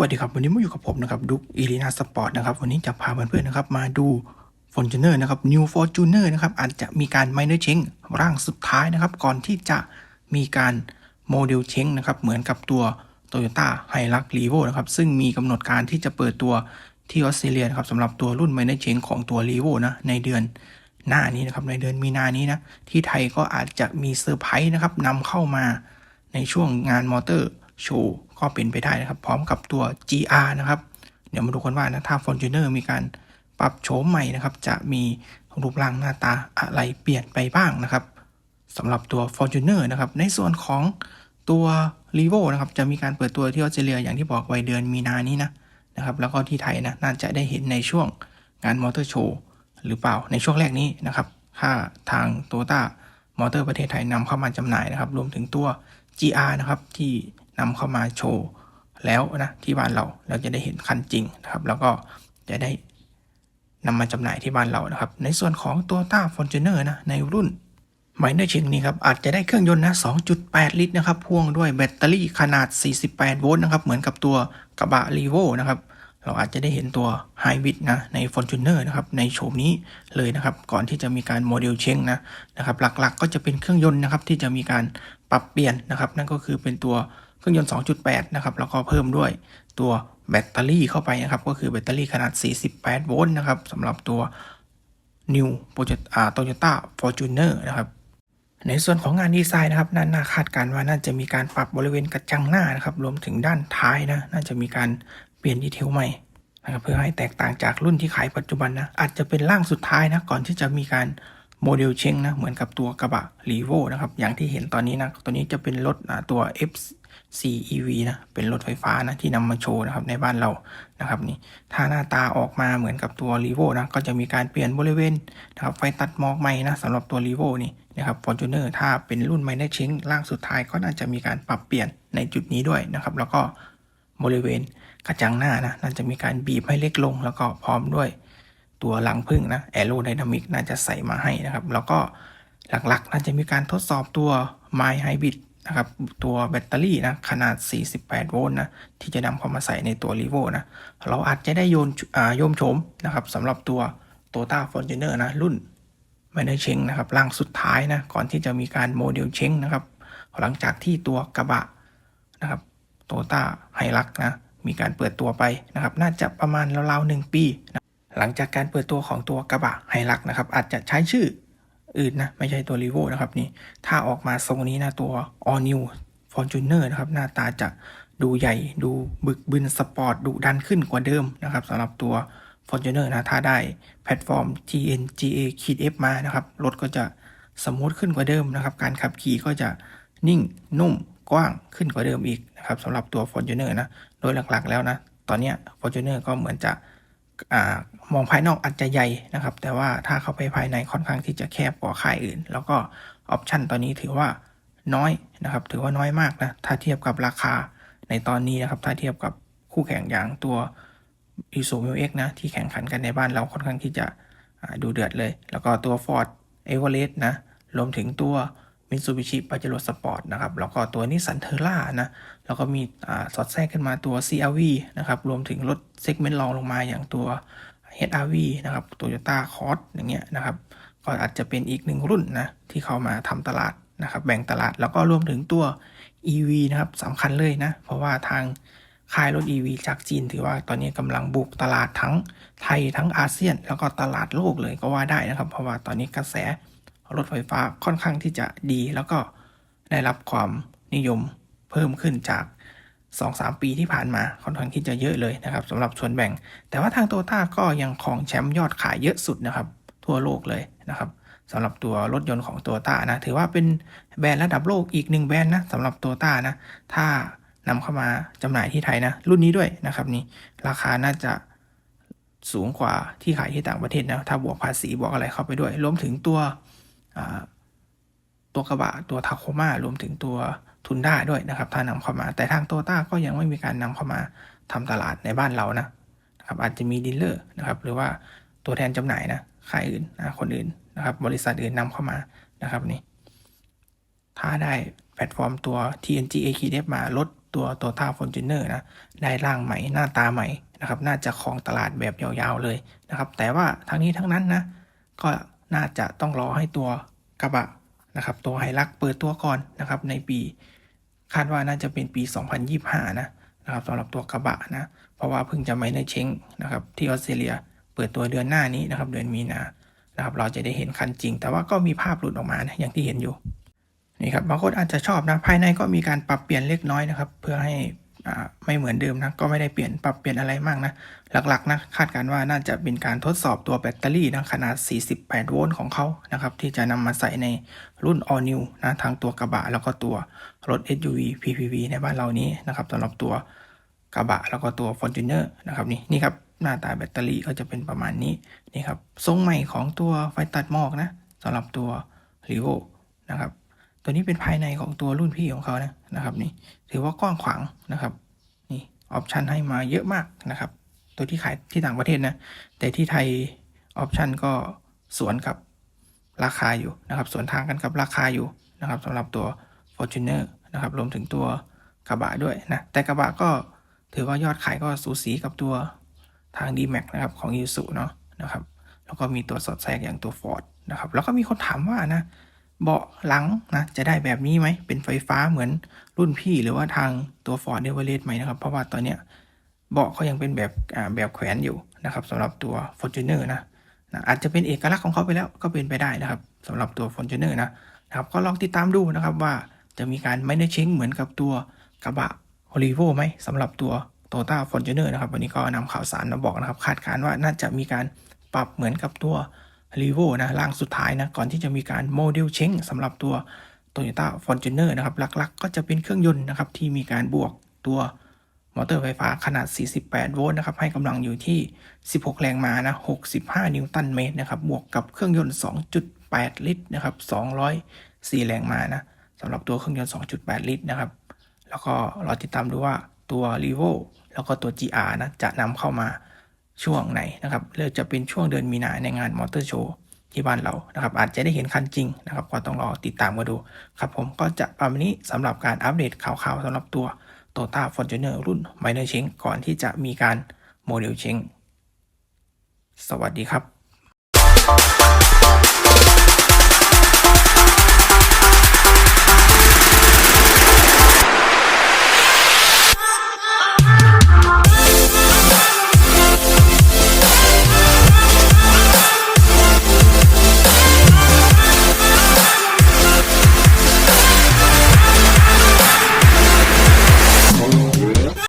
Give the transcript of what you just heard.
วัสดีครับ วันนี้มาอยู่กับผมนะครับดุกอีลีนาสปอร์ตนะครับ วันนี้จะพาเพื่อนๆนะครับ มาดูฟอร์จูเนอร์นะครับ New Fortuner นะครับ อาจจะมีการไมเนอร์เชงร่างสุดท้ายนะครับ ก่อนที่จะมีการโมเดลเชงนะครับ เหมือนกับตัว Toyota h i l u x r e v o นะครับ ซึ่งมีกำหนดการที่จะเปิดตัวที่ออสเตรเลียนะครับสำหรับตัวรุ่นไมเนอร์เชงของตัว r e v o นะในเดือนหน้านี้นะครับในเดือนมีนานี้นะที่ไทยก็อาจจะมีเซอร์ไพรส์นะครับนำเข้ามาในช่วงงานมอเตอร์โชว์ ก็เป็นไปได้นะครับ พร้อมกับตัว GR นะครับ เดี๋ยวมาดูกันว่านะถ้า Fortuner มีการปรับโฉมใหม่นะครับ จะมีรูปร่างหน้าตาอะไรเปลี่ยนไปบ้างนะครับสำหรับตัว Fortuner นะครับ ในส่วนของตัว r e v o นะครับ จะมีการเปิดตัวที่ออสเตรเลียอย่างที่บอกไว้เดือนมีนานี้นะนะครับ แล้วก็ที่ไทยนะน่าจะได้เห็นในช่วงงานมอเตอร์โชว์หรือเปล่าในช่วงแรกนี้นะครับถ้าทางโตต้ามอเตอร์ประเทศไทยนำเข้ามาจำหน่ายนะครับ รวมถึงตัว GR นะครับที่ นำเข้ามาโชว์แล้วนะที่บ้านเราเราจะได้เห็นคันจริงนะครับแล้วก็จะได้นำมาจำหน่ายที่บ้านเรานะครับ ในส่วนของตัวต้าฟอร์จูเนอร์นะในรุ่นไมเนอร์ชิงนี้ครับอาจจะได้เครื่องยนต์นะ 2.8 ลิตรนะครับพ่วงด้วยแบตเตอรี่ขนาด 48 โวลต์นะครับเหมือนกับตัวกระบะรีโวนะครับ เราอาจจะได้เห็นตัวไฮบริดนะใน Fortuner นะครับในโฉมนี้เลยนะครับ ก่อนที่จะมีการโมเดลเชงนะนะครับหลักๆก็จะเป็นเครื่องยนต์นะครับที่จะมีการปรับเปลี่ยนนะครับ นั่นก็คือเป็นตัวเครื่องยนต์ 2.8 นะครับ แล้วก็เพิ่มด้วยตัวแบตเตอรี่เข้าไปนะครับ ก็คือแบตเตอรี่ขนาด 48 โวลต์นะครับสำหรับตัว New Toyota Fortuner นะครับในส่วนของงานดีไซน์นะครับน่าคาดการว่าน่าจะมีการปรับบริเวณกระจังหน้านะครับ รวมถึงด้านท้ายนะ น่าจะมีการ เปลี่ยนดีเทลใหม่นะครับเพื่อให้แตกต่างจากรุ่นที่ขายปัจจุบันนะอาจจะเป็นร่างสุดท้ายนะก่อนที่จะมีการโมเดลเชงนะเหมือนกับตัวกระบะ r e v o นะครับอย่างที่เห็นตอนนี้นะตัวนี้จะเป็นรถตัว F4 EV นะ เป็นรถไฟฟ้านะที่นำมาโชว์นะครับในบ้านเรา นะครับนี่ ถ้าหน้าตาออกมาเหมือนกับตัว r e v o นะ ก็จะมีการเปลี่ยนบริเวณนะครับไฟตัดหมอกใหม่นะสำหรับตัว r e v o นี่นะครับ Fortuner ถ้าเป็นรุ่นไมเนอร์เชงร่างสุดท้ายก็น่าจะมีการปรับเปลี่ยนในจุดนี้ด้วยนะครับ แล้วก็ บริเวณกระจังหน้านะน่าจะมีการบีบให้เล็กลง แล้วก็พร้อมด้วยตัวหลังพึ่งนะแอโรไดนามิกน่าจะใส่มาให้นะครับ แล้วก็หลักๆ น่าจะมีการทดสอบตัว My Hybrid นะครับ ตัวแบตเตอรี่นะ ขนาด 48 โวลต์นะ ที่จะนำเข้ามาใส่ในตัว r e v o นะ เราอาจจะได้โยนโยมโฉมนะครับสำหรับตัว t o y o t a Fortuner นะ รุ่นไม่ได้เชงนะครับร่างสุดท้ายนะ ก่อนที่จะมีการโมเดลเชงนะครับ หลังจากที่ตัวกระบะนะครับโตต้า ไฮรักนะมีการเปิดตัวไปนะครับน่าจะประมาณราวๆหนึ่งปีนะหลังจากการเปิดตัวของตัวกระบะไฮรักนะครับอาจจะใช้ชื่ออื่นนะไม่ใช่ตัว r e v o นะครับนี่ถ้าออกมาทรงนี้นะตัว All New Fortuner นะครับหน้าตาจะดูใหญ่ดูบึกบึนสปอร์ตดุดันขึ้นกว่าเดิมนะครับสำหรับตัว Fortuner นะถ้าได้แพลตฟอร์ม GNGA ขีด F มานะครับรถก็จะสมูทขึ้นกว่าเดิมนะครับการขับขี่ก็จะนิ่งนุ่ม กว้างขึ้นกว่าเดิมอีกนะครับสำหรับตัว Fortuner นะ โดยหลักๆแล้วนะ ตอนนี้ Fortuner ก็เหมือนจะอมองภายนอกอาจจะใหญ่นะครับ แต่ว่าถ้าเข้าไปภายในค่อนข้างที่จะแคบกว่าค่ายอื่น แล้วก็ออปชันตอนนี้ถือว่าน้อยนะครับ ถือว่าน้อยมากนะ ถ้าเทียบกับราคาในตอนนี้นะครับ ถ้าเทียบกับคู่แข่งอย่างตัวอีซูมิวเอ็กนะ ที่แข่งขันกันในบ้านเราค่อนข้างที่จะดูเดือดเลย แล้วก็ตัว Ford e v e r e s t นะ รวมถึงตัว Mitsubishi Pajero Sport นะครับแล้วก็ตัวนิสสันเทอร่านะแล้วก็มีสอดแทรกขึ้นมาตัว CRV นะครับรวมถึงรถเซกเมนต์รองลงมาอย่างตัว HRV นะครับ Toyota Cross อย่างเงี้ยนะครับ ก็อาจจะเป็นอีกหนึ่งรุ่นนะที่เข้ามาทำตลาดนะครับแบ่งตลาดแล้วก็รวมถึงตัว EV นะครับสำคัญเลยนะ เพราะว่าทางค่ายรถ EV จากจีนถือว่าตอนนี้กำลังบุกตลาดทั้งไทยทั้งอาเซียน แล้วก็ตลาดโลกเลยก็ว่าได้นะครับ เพราะว่าตอนนี้กระแส รถไฟฟ้าค่อนข้างที่จะดี แล้วก็ได้รับความนิยมเพิ่มขึ้นจาก2-3 ปีที่ผ่านมาค่อนข้างที่จะเยอะเลยนะครับสำหรับส่วนแบ่ง แต่ว่าทางโตต้าก็ยังครองแชมป์ยอดขายเยอะสุดนะครับ ทั่วโลกเลยนะครับสำหรับตัวรถยนต์ของโตต้านะถือว่าเป็นแบรนด์ระดับโลกอีกหนึ่งแบรนด์นะสำหรับโตต้านะถ้านำเข้ามาจำหน่ายที่ไทยนะรุ่นนี้ด้วยนะครับนี่ราคาน่าจะสูงกว่าที่ขายที่ต่างประเทศนะถ้าบวกภาษีบวกอะไรเข้าไปด้วย รวมถึงตัว ตัวกระบะตัวทาโคมารวมถึงตัวทุนด้าด้วยนะครับถ้านำเข้ามา แต่ทางโตต้าก็ยังไม่มีการนำเข้ามาทำตลาดในบ้านเรานะนะครับอาจจะมีดีลเลอร์นะครับหรือว่าตัวแทนจำหน่ายนะขายอื่นนะคนอื่นนะครับบริษัทอื่นนำเข้ามานะครับนี่ถ้าได้แพลตฟอร์มตัว TNGA คีเดฟมาลดตัวโตต้าฟอร์จูเนอร์นะได้ร่างใหม่หน้าตาใหม่นะครับ น่าจะครองตลาดแบบยาวๆเลยนะครับ แต่ว่าทั้งนี้ทั้งนั้นนะ ก็ น่าจะต้องรอให้ตัวกระบะนะครับ ตัวไฮลักเปิดตัวก่อนนะครับ ในปี คาดว่าน่าจะเป็นปี 2025 นะนะครับสำหรับตัวกระบะนะ เพราะว่าเพิ่งจะไม่ได้เช้งนะครับ ที่ออสเตรเลียเปิดตัวเดือนหน้านี้นะครับ เดือนมีนานะครับ เราจะได้เห็นคันจริง แต่ว่าก็มีภาพหลุดออกมานะอย่างที่เห็นอยู่นี่ครับบางคนอาจจะชอบนะภายในก็มีการปรับเปลี่ยนเล็กน้อยนะครับ เพื่อให้ ไม่เหมือนเดิมนะก็ไม่ได้เปลี่ยนปรับเปลี่ยนอะไรมากนะ หลักๆนะคาดการณ์ว่าน่าจะเป็นการทดสอบตัวแบตเตอรี่นะขนาด 48 โวลต์ของเขานะครับที่จะนำมาใส่ในรุ่น All New นะทั้งตัวกระบะแล้วก็ตัวรถ SUV PPV ในบ้านเรานี้นะครับสำหรับตัวกระบะแล้วก็ตัว Fortuner นะครับนี่นี่ครับหน้าตาแบตเตอรี่ก็จะเป็นประมาณนี้นี่ครับทรงใหม่ของตัวไฟตัดหมอกนะสำหรับตัว r e v o นะครับ ตัวนี้เป็นภายในของตัวรุ่นพี่ของเขานะนะครับนี่ถือว่ากว้างขวางนะครับนี่ออปชันให้มาเยอะมากนะครับ ตัวที่ขายที่ต่างประเทศนะแต่ที่ไทยออปชันก็สวนกับราคาอยู่นะครับ สวนทางกันกับราคาอยู่นะครับสำหรับตัว Fortuner นะครับรวมถึงตัวกระบะด้วยนะแต่กระบะก็ถือว่ายอดขายก็สูสีกับตัวทาง D-Max นะครับของ i s u เนาะนะครับแล้วก็มีตัวสอดแทรกอย่างตัว Ford นะครับแล้วก็มีคนถามว่านะ เบาะหลังนะจะได้แบบนี้ไหมเป็นไฟฟ้าเหมือนรุ่นพี่หรือว่าทางตัว Ford e v e r e s t ไหมนะครับ เพราะว่าตอนเนี้ยเบาะเขายังเป็นแบบแบบแขวนอยู่นะครับสำหรับตัว Fortuner นะนะอาจจะเป็นเอกลักษณ์ของเขาไปแล้วก็เป็นไปได้นะครับสำหรับตัว Fortuner นะนะครับก็ลองติดตามดูนะครับว่าจะมีการไม่ได้เช้งเหมือนกับตัวกระบะ o l i v o ไหมสำหรับตัว t o y o t a Fortuner นะครับวันนี้ก็นำข่าวสารมาบอกนะครับ คาดการณ์ว่าน่าจะมีการปรับเหมือนกับตัว r e v o นะร่างสุดท้ายนะก่อนที่จะมีการโมเดลเชงสำหรับตัว Toyota Fortuner นะครับหลักๆ ก็จะเป็นเครื่องยนต์นะครับที่มีการบวกตัวมอเตอร์ไฟฟ้าขนาด 48 โวลต์นะครับ ให้กำลังอยู่ที่ 16 แรงม้านะ 65 นิวตันเมตรนะครับ บวกกับเครื่องยนต์ 2.8 ลิตรนะครับ 204 แรงม้านะสำหรับตัวเครื่องยนต์ 2.8 ลิตรนะครับ แล้วก็รอติดตามดูว่าตัว r e v o แล้วก็ตัว GR นะ จะนำเข้ามา ช่วงไหนนะครับเลือกจะเป็นช่วงเดือนมีนาในงานมอเตอร์โชว์ที่บ้านเรานะครับ อาจจะได้เห็นคันจริงนะครับ ก็ต้องรอติดตามมาดูครับผมก็จะประมาณนี้สำหรับการอัปเดตข่าวๆสำหรับตัวโตต้าฟอร์จูเนอรุ่นไมเนอร์เชงก่อนที่จะมีการโมเดลเชงสวัสดีครับ